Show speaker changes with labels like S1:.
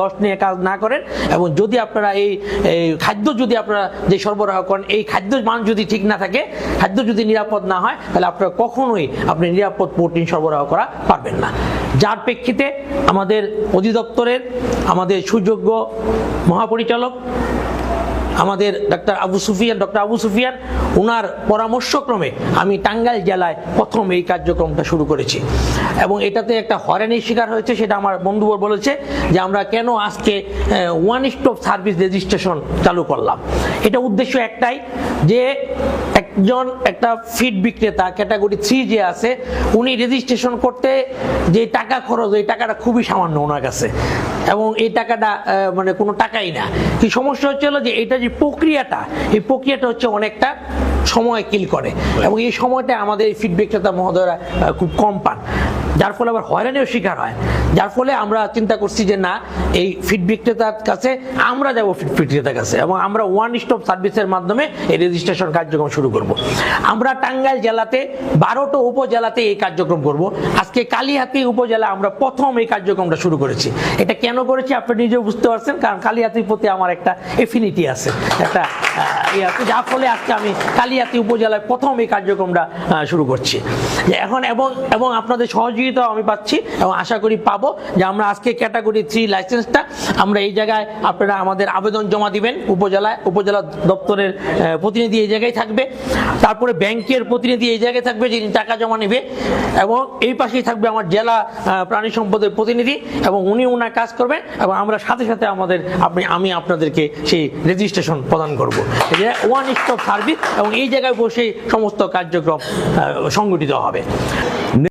S1: দশ নিয়ে কাজ না করেন, এবং যদি আপনারা এই খাদ্য যদি আপনারা যে সরবরাহ করেন, এই খাদ্য মান যদি ঠিক না থাকে, খাদ্য যদি নিরাপদ না হয়, তাহলে আপনারা কখনোই আপনি নিরাপদ প্রোটিন সরবরাহ করা পারবেন না। যার প্রেক্ষিতে আমাদের অধিদপ্তরের আমাদের সুযোগ্য মহাপরিচালক আমাদের ডক্টর আবু সুফিয়ান, ডক্টর আবু সুফিয়ান ওনার পরামর্শক্রমে আমি টাঙ্গাইল জেলায় প্রথম এই কার্যক্রমটা শুরু করেছি। এবং এটাতে একটা হয়রানির শিকার হয়েছে, সেটা আমার বন্ধুবর বলেছে যে আমরা কেন আজকে ওয়ান স্টপ সার্ভিস রেজিস্ট্রেশন চালু করলাম। এটা উদ্দেশ্য একটাই যে একজন একটা ফিড বিক্রেতা ক্যাটাগরি থ্রি যে আছে, উনি রেজিস্ট্রেশন করতে যে টাকা খরচ, এই টাকাটা খুবই সামান্য ওনার কাছে। এবং এই টাকাটা মানে কোনো টাকাই না। কি সমস্যা হচ্ছে হলো যে এটা যে প্রক্রিয়াটা এই প্রক্রিয়াটা হচ্ছে অনেকটা সময় কিল করে। এবং এই সময়টা আমাদের এই ফিড মহোদয়রা খুব কম পান। যার ফলে আবার হয়রানিও শিকার হয়। যার ফলে আমরা চিন্তা করছি যে না, এই ফিড বিক্রেতার কাছে আমরা যাব ফিড বিক্রেতার কাছে এবং আমরা ওয়ান স্টপ সার্ভিসের মাধ্যমে এই রেজিস্ট্রেশন কার্যক্রম শুরু করব। আমরা টাঙ্গাইল জেলাতে বারোটা উপজেলাতে এই কার্যক্রম করব। আজকে কালিহাতি উপজেলা আমরা প্রথম এই কার্যক্রমটা শুরু করেছি। এটা কেন করেছি আপনি নিজেও বুঝতে পারছেন, কারণ কালিহাতির প্রতি আমার একটা এফিনিটি আছে, একটা যার ফলে আজকে আমি কালিয়াতি উপজেলায় প্রথম এই কার্যক্রমটা শুরু করছি। এখন এবং এবং আপনাদের সহযোগিতা আমি পাচ্ছি এবং আশা করি পাবো যে আমরা আজকে ক্যাটাগরি থ্রি লাইসেন্সটা আমরা এই জায়গায় আপনারা আমাদের আবেদন জমা দিবেন, উপজেলায়, উপজেলা দপ্তরের প্রতিনিধি এই জায়গায় থাকবে। তারপরে ব্যাংকের প্রতিনিধি এই জায়গায় থাকবে যিনি টাকা জমা নেবে এবং এই পাশেই থাকবে আমার জেলা প্রাণী সম্পদের প্রতিনিধি এবং উনি ওনার কাজ করবেন এবং আমরা সাথে সাথে আমাদের আপনি, আমি আপনাদেরকে সেই রেজিস্ট্রেশন প্রদান করব। ওয়ান স্টপ সার্ভিস এবং এই জায়গায় বসে সমস্ত কার্যক্রম সংগঠিত হবে।